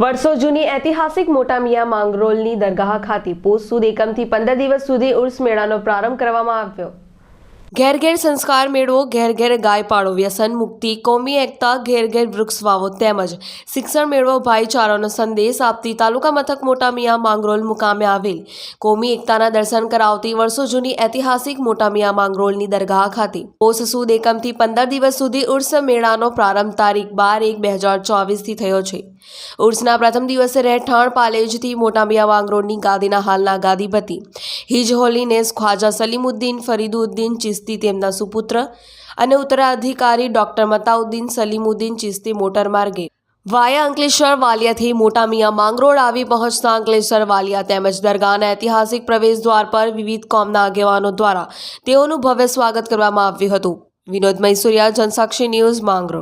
વર્ષો જૂની ઐતિહાસિક મોટા મિયા માંગરોલની દરગાહ ખાતે પોષ સુદ એકમથી પંદર દિવસ સુધી ઉર્સ મેળાનો પ્રારંભ કરવામાં આવ્યો. ઘેર ઘેર સંસ્કાર મેળવો ઘેર ઘેર ગાય પાડો વ્યસન મુક્તિ, કોમી એકતા ઘેર ઘેર વૃક્ષ વાવો તેમજ શિક્ષણ મેળવો, ભાઈચારાનો સંદેશ આપતી તાલુકા મથક મોટા મિયા માંગરોલ મુકામે આવેલ. કોમી એકતાના દર્શન કરાવતી વર્ષો જૂની ઐતિહાસિક મોટા મિયા માંગરોળની દરગાહ ખાતે. પોષ એકમથી પંદર દિવસ સુધી ઉર્સ મેળાનો પ્રારંભ તારીખ બાર એક બે હજાર ચોવીસથી થયો છે. ઉર્સના પ્રથમ દિવસે રહેઠાણ પાલેજથી મોટા મિયા માંગરોળની ગાદીના હાલના ગાદીપતિ હિજ હોલીનેસ ખ્વાજા સલીમુદ્દીન, ફરીદુદ્દીન ચિસ્તી તેમના સુપુત્ર અને ઉત્તરાધિકારી ડોક્ટર મતાઉદ્દીન સલીમુદ્દીન ચિસ્તી મોટર માર્ગે. વાયા અંકલેશ્વર વાલિયાથી મોટા મિયા માંગરોળ આવી પહોંચતા અંકલેશ્વર વાલિયા તેમજ દરગાહના ઐતિહાસિક પ્રવેશ દ્વાર પર વિવિધ કોમના આગેવાનો દ્વારા તેઓનું ભવ્ય સ્વાગત કરવામાં આવ્યું હતું. વિનોદ મૈસુરિયા, જનસાક્ષી ન્યૂઝ માંગરોળ.